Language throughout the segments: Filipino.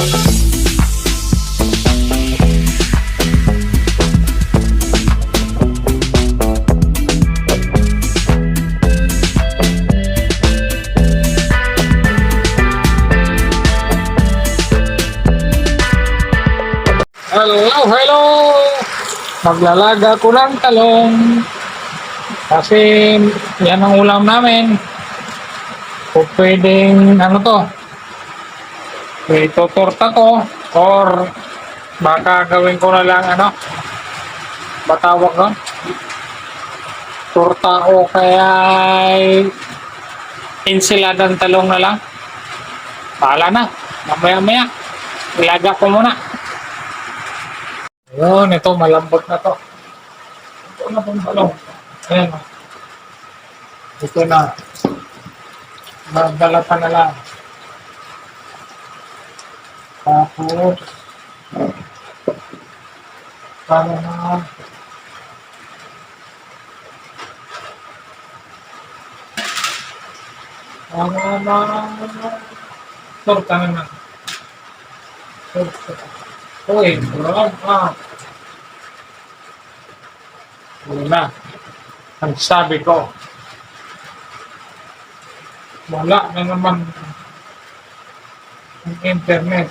Hello, hello! Maglalaga ko ng talong. Kasi yan ang ulam namin. Kung pwedeng, ano to, ito torta ko or baka gawin ko na lang ano, batawag ko, torta o kaya insiladang talong na lang. Bahala na, mamaya-maya. Ilaga ko muna. Ayun, ito, malambot na to. Ito na pong talong. Ayan. Ito na. Magbalatan na lang. Tapos, para na, para na, torta na na. Torta. Uy, kurang ah. Una, ang sabi ko, wala na naman ang internet.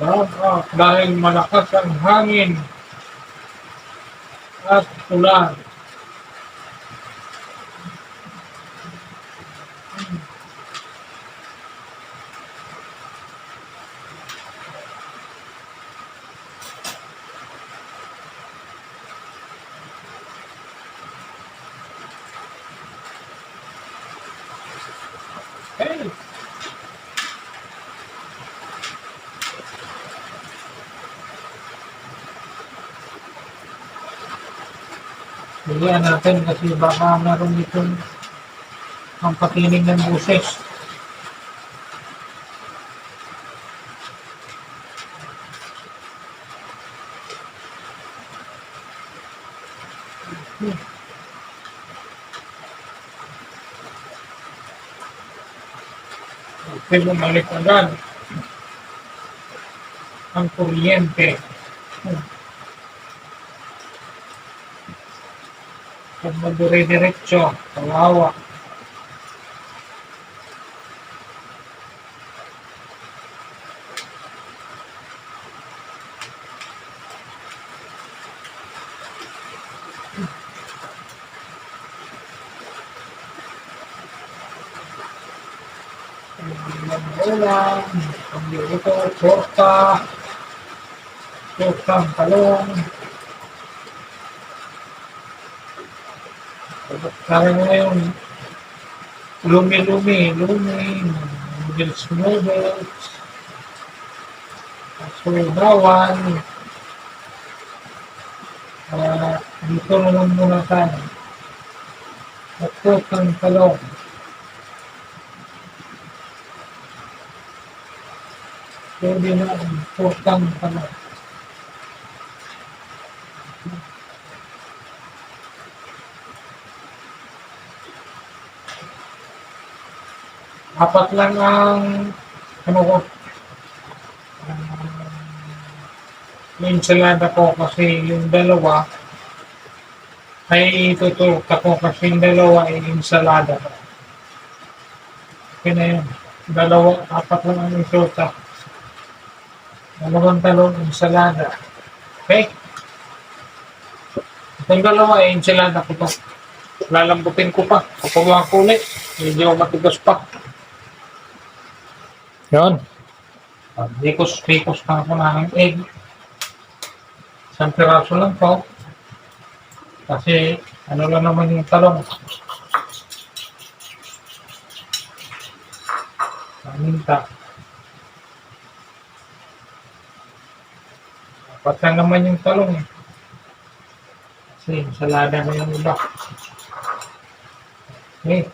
Diba? Dahil malakas ang hangin at ulan. Bigyan natin kasi baka meron itong ang patining ng buses. Okay, bumalik agad. Ang kuryente. Pag madire-diretso, kawawa. Ulam, pagluto, torta, tortang. Mo ngayon, lumi-lumi, lumi, noodles, noodles, sudawan. Uh, dito na lang muna tayo. At tortang talong. Pwede na ang tortang talong. Apat lang ang ano ko. yung ensalada ko kasi yung dalawa ay ituturta ko kasi yung dalawa ay ensalada ko. Okay na yun. Dalawa, apat lang ang iturta. Dalawang talong ensalada. Okay? Itong dalawa ay ensalada ko to. Lalambutin ko pa. Kapag mga kulit, medyo matigas pa. Yun. Bikos-bikos pa ako ng egg. Isang piraso lang po. Kasi ano lang naman yung talong. Paminta. Dapat lang naman yung talong eh. Kasi salada na yung iba. Okay.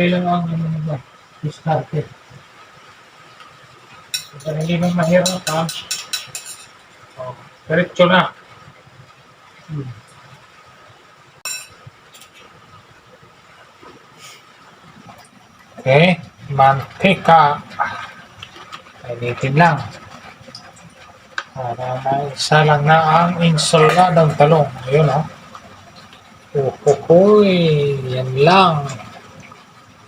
Simple lang ang ano ba, discarte. Kaya hindi mo mahirap ha. Oh, diretso na. Hmm. Okay, mantika. Painitin lang. Para maisa lang na ang insuladang talong. Ayun ha. Uhuhoy, yan lang.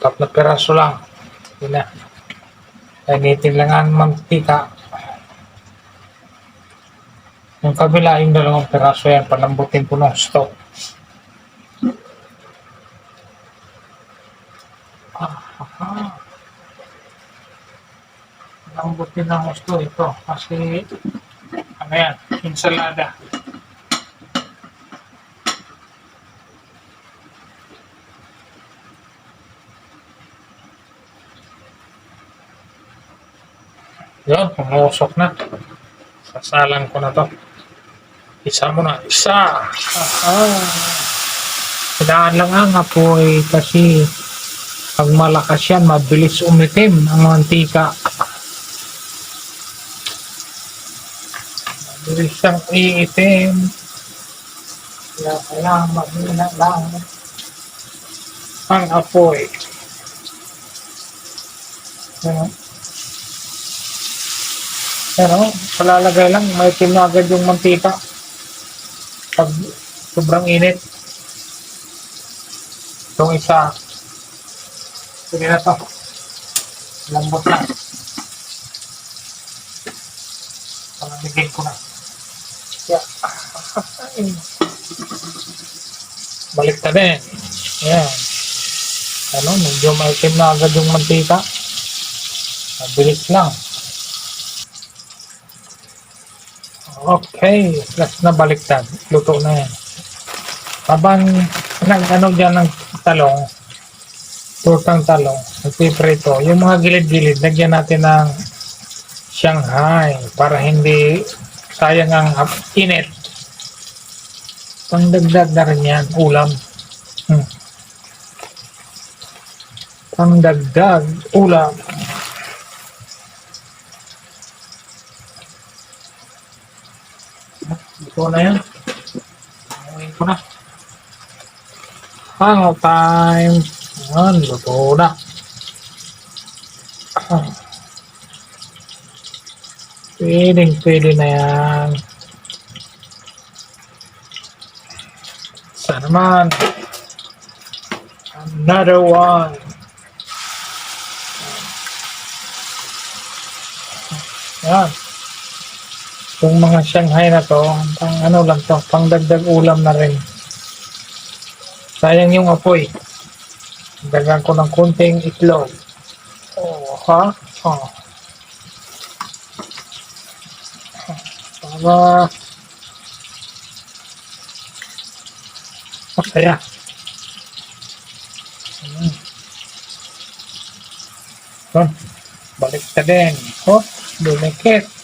Tap na peraso lang. Yun na. Painitin lang ang mantika. Yung kabila, yung dalawang peraso yan, palambutin ko ng stock. Ah, aha. Lambutin ng gusto ito kasi ano yan, insalada. Yun, pumusok na. Sasalan ko na to. Isa mo na. Isa! Ah, Kailangan lang ang apoy kasi pag malakas yan, mabilis umitim ang mantika. Mabilis siyang iitim. Kaya kailangan mahina lang ang apoy. Ano? Pero, palalagay lang, may na agad yung mantika. Pag sobrang init. Itong isa, sige na to. Lambot na. Palamigin ko na. Yeah. Balik na din. Yan. Ano, medyo maitim na agad yung mantika. Mabilis lang. Okay, last na baliktad. Luto na yan. Habang nag ano dyan ng talong, turtang talong, nagpiprito, yung mga gilid-gilid, lagyan natin ng Shanghai para hindi sayang ang init. Pangdagdag na rin yan, ulam. Hmm. Pangdagdag, ulam. Ito na con Amuin ko na. Hango time. Yan, luto na. Ah. Pwedeng pwede na yan. Isa naman. Another one. yeah. Yung mga Shanghai na to, pang ano lang to, pang dagdag ulam na rin. Sayang yung apoy. Dagan ko ng kunting itlog. Oh, ha? Oh. Para masaya. Hmm. Balik ka din. Oh, dumikit.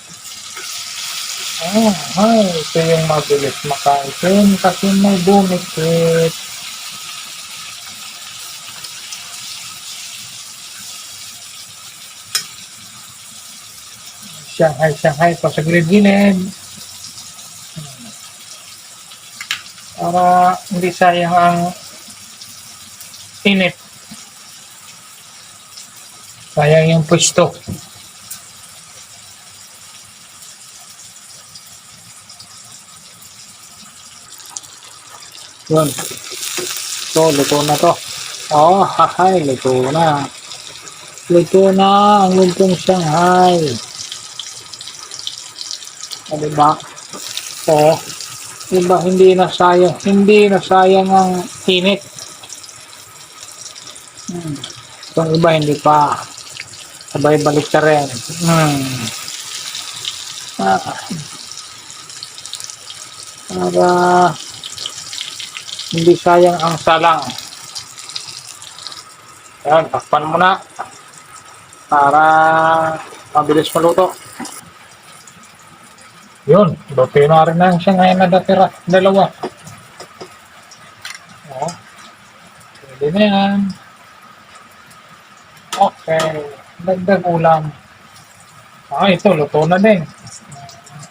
Oh, ay, ito yung mabilis makaitin kasi may dumikit. Shanghai, Shanghai pa sa gilid-gilid. Para hindi sayang ang init. Sayang yung pwesto. Yun. So, luto na to. Oh, hahay, luto na. Luto na ang lumpong Shanghai. O, diba? O, diba hindi na sayang, hindi na sayang ang init. Hmm. Itong iba hindi pa. Sabay balik ka rin. Hmm. Ah. Para hindi sayang ang salang. Ayan, takpan mo na. Para mabilis maluto. Yun, luto na rin ang siya ngayon na datira. Dalawa. O, pwede na yan. Okay, dagdag ulam. Ah, ito, luto na din.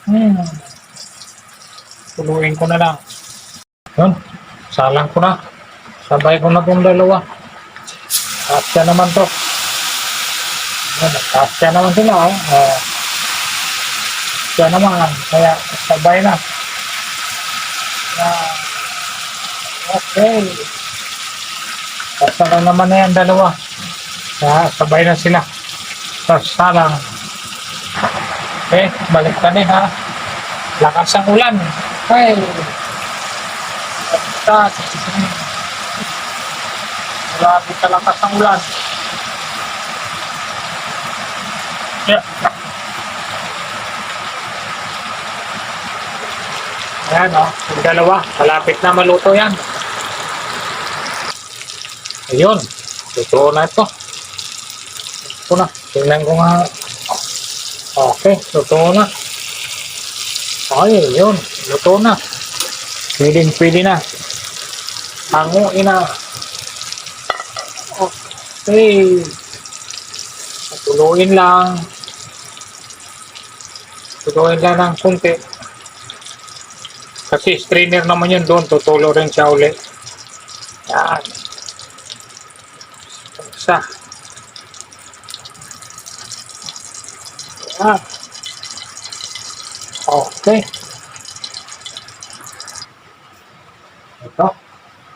Hmm. Tuluin ko na lang. Yun, salang ko na. Sabay ko na itong dalawa. Kasya naman to. Kasya naman sila. Oh. Uh, kasya naman. Kaya sabay na. Yan. Okay. Kasya na naman na yan dalawa. Kaya sabay na sila. Sa salang. Okay, balik ka ha. Lakas ang ulan. Okay. Lakas. Grabe kalakas ang ulan. Yeah. Ayan o, oh, yung dalawa. Malapit na maluto yan. Ayun. Luto na ito. Ito na. Tingnan ko nga. Okay, luto na. Ay, yun. Luto na. Pwedeng pwede na. Hanguin na. Okay. Tuloyin lang. Tuloyin lang ng kunti. Kasi strainer naman yun doon. Tutulo rin siya ulit. Yan. Isa. Yan. Okay.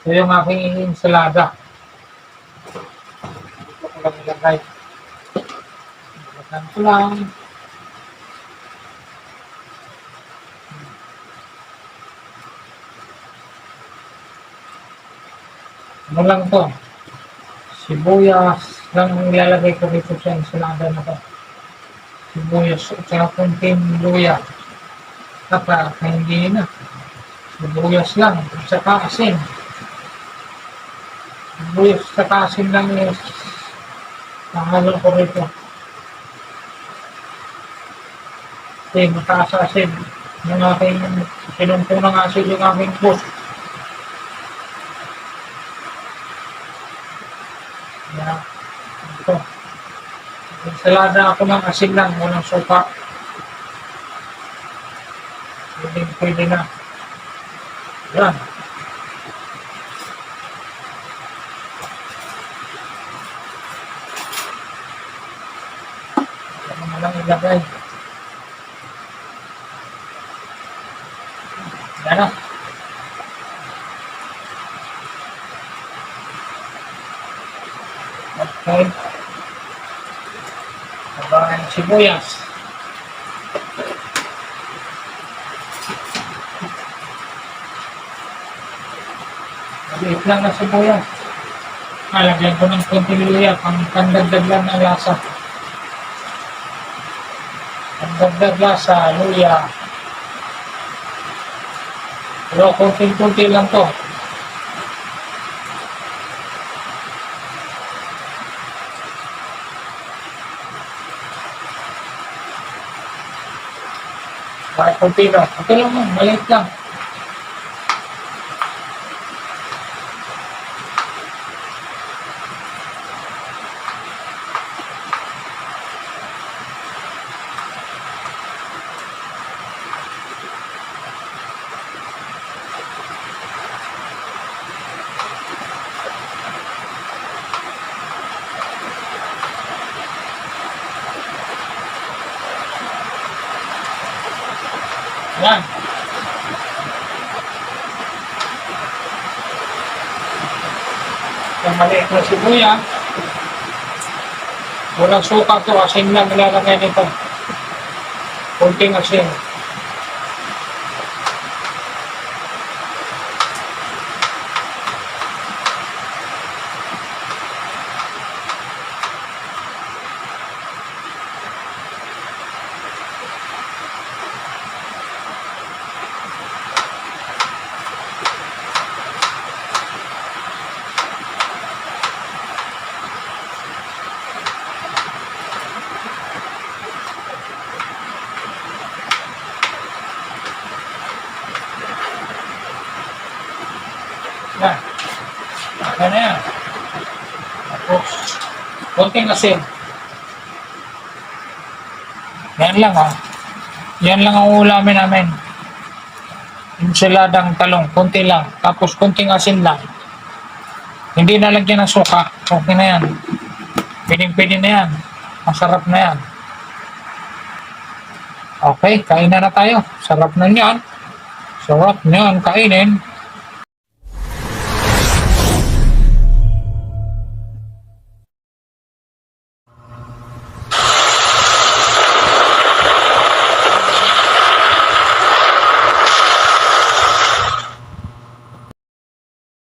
Ito yung aking ensalada. Ito ko lang ilagay. Ilagay ko lang. Ano lang to? Sibuyas lang ang ilalagay ko dito sa ensalada na to. Sibuyas at saka kunting luya. Kapag hindi na. Sibuyas lang at saka asin. Sibuyas at saka asin lang is nahalo ko rito. Okay, mataas asin. Yung aking sinumpong ng asin yung aking post. Yan. Ito. Ensalada ako ng asin lang, walang suka. Pwede, pwede na. Yan. Lang ilagay. Yan na. Okay. Abangan sibuyas. Maliit lang na sibuyas. Alagyan ko ng konting luya pang pandagdag lang ng lasa. Pandagdag lasa, luya. Pero konting-konti lang to. Bakit konti lang? Ito lang maliit lang. Yan. Yung maliit na sibuya. Walang suka to, asin lang nilalagay nito. Kunting asin. Konting asin. Yan lang ah. Yan lang ang ulamin namin. Ensaladang talong, konti lang. Tapos konting asin lang. Hindi nalagyan ng suka. Okay na yan. Pining-pinin na yan. Masarap na yan. Okay, kain na na tayo. Sarap na yan. Sarap na yan kainin.